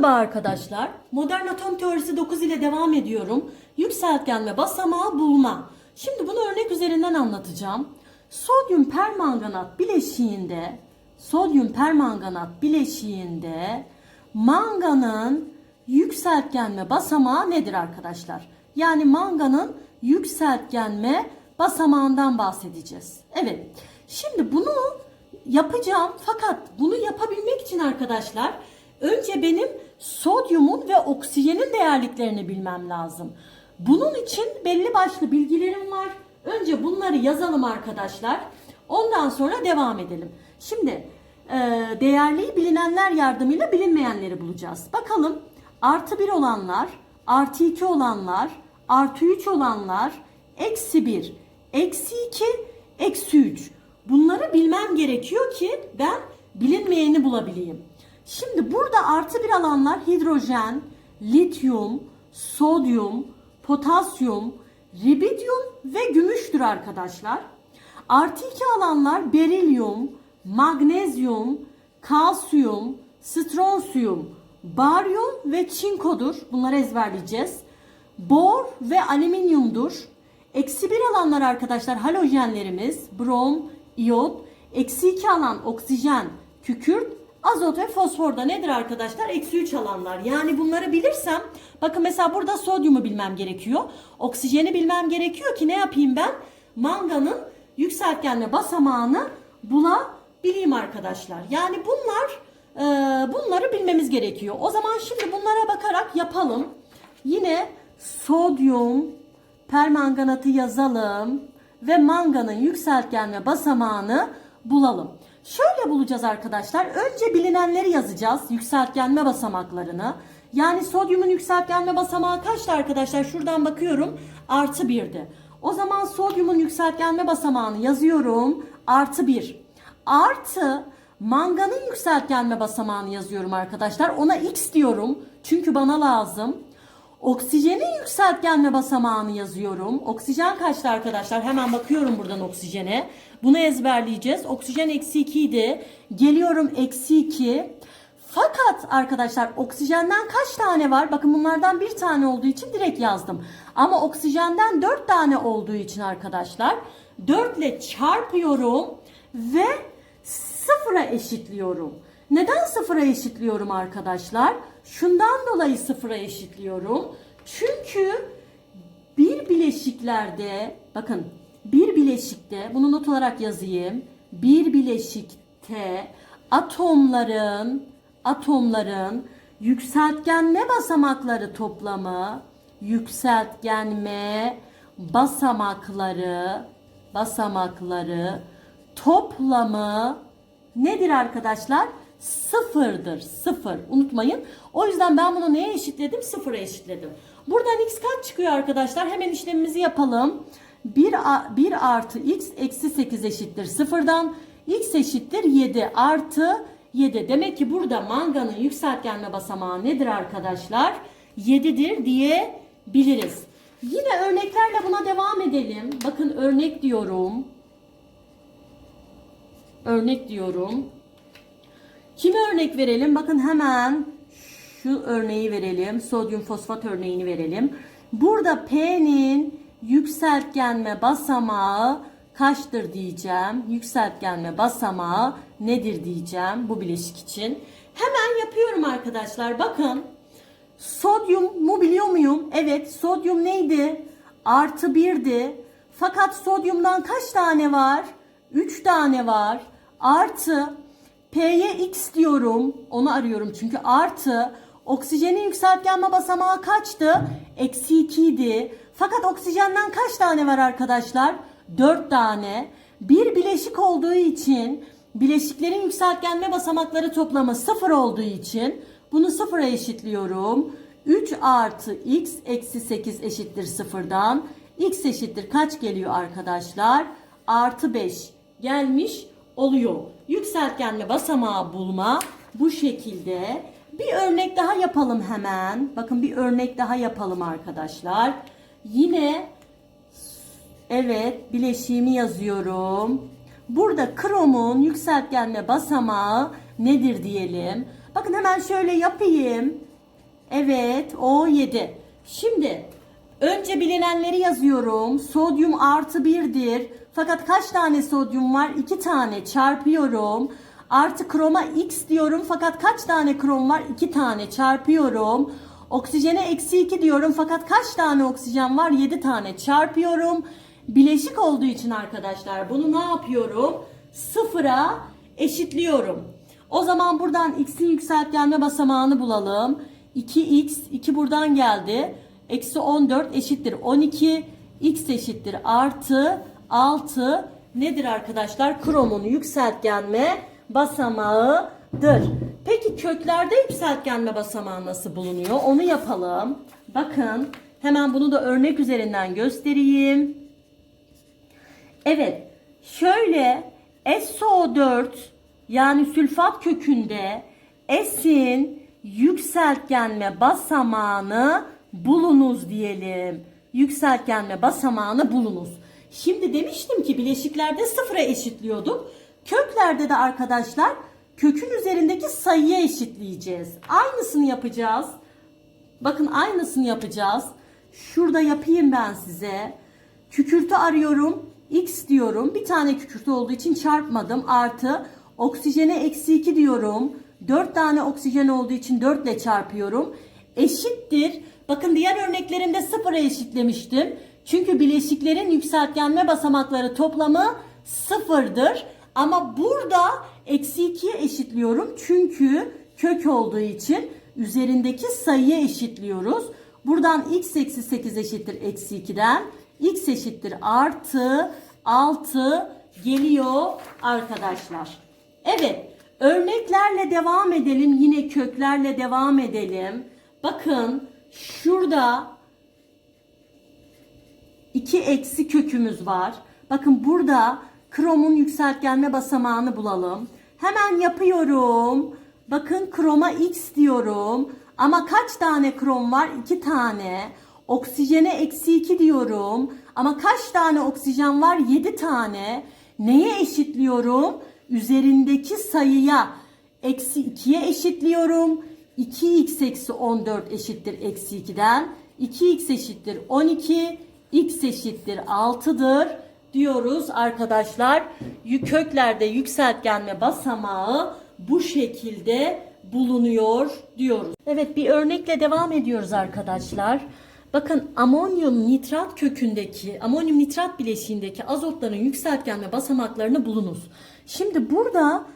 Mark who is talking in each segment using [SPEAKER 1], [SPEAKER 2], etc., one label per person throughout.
[SPEAKER 1] Merhaba arkadaşlar. Modern atom teorisi 9 ile devam ediyorum. Yükseltgen ve basamağı bulma. Şimdi bunu örnek üzerinden anlatacağım. Sodyum permanganat bileşiğinde sodyum permanganat bileşiğinde manganın yükseltgenme basamağı nedir arkadaşlar? Yani manganın yükseltgenme basamağından bahsedeceğiz. Evet. Şimdi bunu yapacağım fakat bunu yapabilmek için arkadaşlar önce benim sodyumun ve oksijenin değerliklerini bilmem lazım. Bunun için belli başlı bilgilerim var. Önce bunları yazalım arkadaşlar. Ondan sonra devam edelim. Şimdi e, değerliği bilinenler yardımıyla bilinmeyenleri bulacağız. Bakalım artı 1 olanlar, artı 2 olanlar, artı 3 olanlar, eksi 1, eksi 2, eksi 3. Bunları bilmem gerekiyor ki ben bilinmeyeni bulabileyim. Şimdi burada artı bir alanlar hidrojen, lityum, sodyum, potasyum, ribidyum ve gümüştür arkadaşlar. Artı iki alanlar berilyum, magnezyum, kalsiyum, stronsiyum, baryum ve çinkodur. Bunları ezberleyeceğiz. Bor ve alüminyumdur. Eksi bir alanlar arkadaşlar halojenlerimiz brom, iyot. Eksi iki alan oksijen, kükürt, azot ve fosfor da nedir arkadaşlar? Eksi üç alanlar. Yani bunları bilirsem bakın mesela burada sodyumu bilmem gerekiyor. Oksijeni bilmem gerekiyor ki ne yapayım ben? Manganın yükseltgenme basamağını bulabileyim arkadaşlar. Yani bunlar e, bunları bilmemiz gerekiyor. O zaman şimdi bunlara bakarak yapalım. Yine sodyum permanganatı yazalım ve manganın yükseltgenme basamağını bulalım. Şöyle bulacağız arkadaşlar. Önce bilinenleri yazacağız. Yükseltgenme basamaklarını. Yani sodyumun yükseltgenme basamağı kaçtı arkadaşlar? Şuradan bakıyorum. Artı birdi. O zaman sodyumun yükseltgenme basamağını yazıyorum. Artı bir. Artı manganın yükseltgenme basamağını yazıyorum arkadaşlar. Ona x diyorum. Çünkü bana lazım. Oksijenin yükseltgenme basamağını yazıyorum. Oksijen kaçtı arkadaşlar? Hemen bakıyorum buradan oksijene. Bunu ezberleyeceğiz. Oksijen eksi 2 idi. Geliyorum eksi 2. Fakat arkadaşlar oksijenden kaç tane var? Bakın bunlardan bir tane olduğu için direkt yazdım. Ama oksijenden 4 tane olduğu için arkadaşlar 4 ile çarpıyorum ve sıfıra eşitliyorum. Neden sıfıra eşitliyorum arkadaşlar? Şundan dolayı sıfıra eşitliyorum. Çünkü bir bileşiklerde bakın bir bileşikte bunu not olarak yazayım. Bir bileşikte atomların atomların yükseltgenme basamakları toplamı yükseltgenme basamakları basamakları toplamı nedir arkadaşlar? Sıfırdır. Sıfır. Unutmayın. O yüzden ben bunu neye eşitledim? Sıfıra eşitledim. Buradan x kaç çıkıyor arkadaşlar? Hemen işlemimizi yapalım. 1, 1 artı x eksi 8 eşittir sıfırdan. x eşittir 7 artı 7. Demek ki burada manganın yükseltgenme basamağı nedir arkadaşlar? 7'dir diyebiliriz. Yine örneklerle buna devam edelim. Bakın örnek diyorum. Örnek diyorum. Kime örnek verelim? Bakın hemen şu örneği verelim. Sodyum fosfat örneğini verelim. Burada P'nin yükseltgenme basamağı kaçtır diyeceğim. Yükseltgenme basamağı nedir diyeceğim bu bileşik için. Hemen yapıyorum arkadaşlar. Bakın. Sodyum mu biliyor muyum? Evet. Sodyum neydi? Artı birdi. Fakat sodyumdan kaç tane var? 3 tane var. Artı P'ye X diyorum. Onu arıyorum çünkü artı oksijenin yükseltgenme basamağı kaçtı? Eksi 2 idi. Fakat oksijenden kaç tane var arkadaşlar? 4 tane. Bir bileşik olduğu için bileşiklerin yükseltgenme basamakları toplamı 0 olduğu için bunu sıfıra eşitliyorum. 3 artı x eksi 8 eşittir sıfırdan. x eşittir kaç geliyor arkadaşlar? Artı 5 gelmiş oluyor. Yükseltgenme basamağı bulma bu şekilde. Bir örnek daha yapalım hemen. Bakın bir örnek daha yapalım arkadaşlar. Yine evet bileşiğimi yazıyorum. Burada kromun yükseltgenme basamağı nedir diyelim. Bakın hemen şöyle yapayım. Evet O7. Şimdi önce bilinenleri yazıyorum. Sodyum artı 1'dir. Fakat kaç tane sodyum var? 2 tane çarpıyorum. Artı kroma X diyorum. Fakat kaç tane krom var? 2 tane çarpıyorum. Oksijene eksi 2 diyorum. Fakat kaç tane oksijen var? 7 tane çarpıyorum. Bileşik olduğu için arkadaşlar bunu ne yapıyorum? Sıfıra eşitliyorum. O zaman buradan x'in yükseltgenme basamağını bulalım. 2x, 2 buradan geldi. Eksi 14 eşittir 12. x eşittir artı 6 nedir arkadaşlar? Kromun yükseltgenme basamağıdır. Peki köklerde yükseltgenme basamağı nasıl bulunuyor? Onu yapalım. Bakın hemen bunu da örnek üzerinden göstereyim. Evet. Şöyle SO4 yani sülfat kökünde S'in yükseltgenme basamağını bulunuz diyelim. Yükseltgenme basamağını bulunuz. Şimdi demiştim ki bileşiklerde sıfıra eşitliyorduk. Köklerde de arkadaşlar kökün üzerindeki sayıya eşitleyeceğiz. Aynısını yapacağız. Bakın aynısını yapacağız. Şurada yapayım ben size. Kükürtü arıyorum. X diyorum. Bir tane kükürtü olduğu için çarpmadım. Artı oksijene eksi 2 diyorum. 4 tane oksijen olduğu için 4 ile çarpıyorum. Eşittir. Bakın diğer örneklerimde sıfıra eşitlemiştim. Çünkü bileşiklerin yükseltgenme basamakları toplamı sıfırdır. Ama burada eksi 2'ye eşitliyorum. Çünkü kök olduğu için üzerindeki sayıya eşitliyoruz. Buradan x eksi 8 eşittir eksi 2'den. x eşittir artı 6 geliyor arkadaşlar. Evet örneklerle devam edelim. Yine köklerle devam edelim. Bakın şurada 2 eksi kökümüz var. Bakın burada kromun yükseltgenme basamağını bulalım. Hemen yapıyorum. Bakın kroma x diyorum. Ama kaç tane krom var? 2 tane. Oksijene eksi 2 diyorum. Ama kaç tane oksijen var? 7 tane. Neye eşitliyorum? Üzerindeki sayıya eksi 2'ye eşitliyorum. 2x eksi 14 eşittir eksi 2'den. 2x eşittir 12. x eşittir 6'dır diyoruz arkadaşlar. Köklerde yükseltgenme basamağı bu şekilde bulunuyor diyoruz. Evet bir örnekle devam ediyoruz arkadaşlar. Bakın amonyum nitrat kökündeki, amonyum nitrat bileşiğindeki azotların yükseltgenme basamaklarını bulunuz. Şimdi burada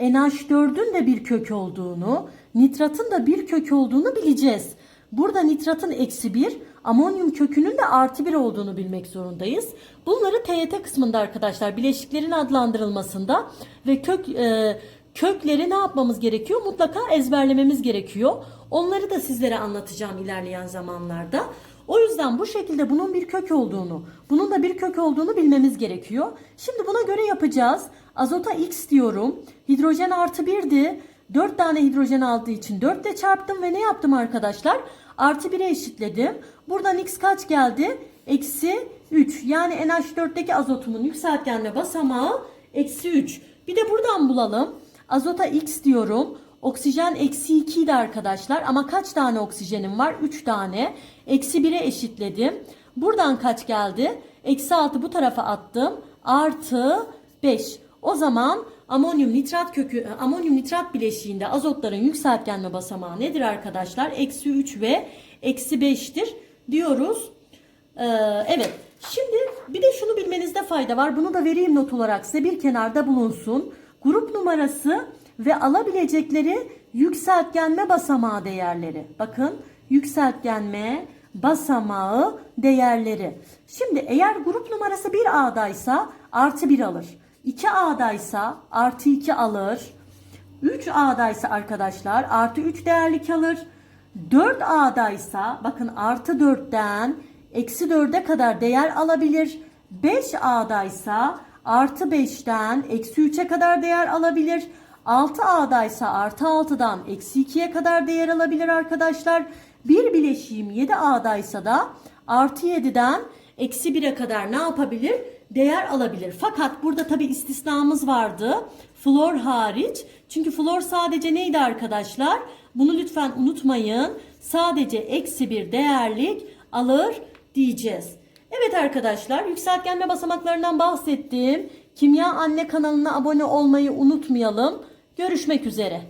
[SPEAKER 1] NH4'ün de bir kök olduğunu, nitratın da bir kök olduğunu bileceğiz. Burada nitratın eksi 1, amonyum kökünün de artı 1 olduğunu bilmek zorundayız. Bunları TYT kısmında arkadaşlar bileşiklerin adlandırılmasında ve kök e, kökleri ne yapmamız gerekiyor? Mutlaka ezberlememiz gerekiyor. Onları da sizlere anlatacağım ilerleyen zamanlarda. O yüzden bu şekilde bunun bir kök olduğunu, bunun da bir kök olduğunu bilmemiz gerekiyor. Şimdi buna göre yapacağız. Azota X diyorum. Hidrojen artı 1'di. 4 tane hidrojen aldığı için 4 ile çarptım ve ne yaptım arkadaşlar? Artı 1'e eşitledim. Buradan X kaç geldi? Eksi 3. Yani NH4'teki azotumun yükseltgenme basamağı eksi 3. Bir de buradan bulalım. Azota X diyorum. Oksijen eksi 2 idi arkadaşlar. Ama kaç tane oksijenim var? 3 tane. Eksi 1'e eşitledim. Buradan kaç geldi? Eksi 6 bu tarafa attım. Artı 5. O zaman amonyum nitrat kökü, amonyum nitrat bileşiğinde azotların yükseltgenme basamağı nedir arkadaşlar? Eksi 3 ve eksi 5'tir diyoruz. Ee, evet. Şimdi bir de şunu bilmenizde fayda var. Bunu da vereyim not olarak size bir kenarda bulunsun. Grup numarası ve alabilecekleri yükseltgenme basamağı değerleri. Bakın yükseltgenme basamağı değerleri. Şimdi eğer grup numarası 1A'daysa artı 1 alır. 2A'daysa artı 2 alır. 3A'daysa arkadaşlar artı 3 değerlik alır. 4A'daysa bakın artı 4'ten eksi 4'e kadar değer alabilir. 5A'daysa artı 5'ten eksi 3'e kadar değer alabilir. 6A'daysa artı 6'dan eksi 2'ye kadar değer alabilir arkadaşlar. Bir bileşiğim 7A'daysa da artı 7'den eksi 1'e kadar ne yapabilir? değer alabilir. Fakat burada tabi istisnamız vardı. Flor hariç. Çünkü flor sadece neydi arkadaşlar? Bunu lütfen unutmayın. Sadece eksi bir değerlik alır diyeceğiz. Evet arkadaşlar yükseltgenme basamaklarından bahsettiğim Kimya Anne kanalına abone olmayı unutmayalım. Görüşmek üzere.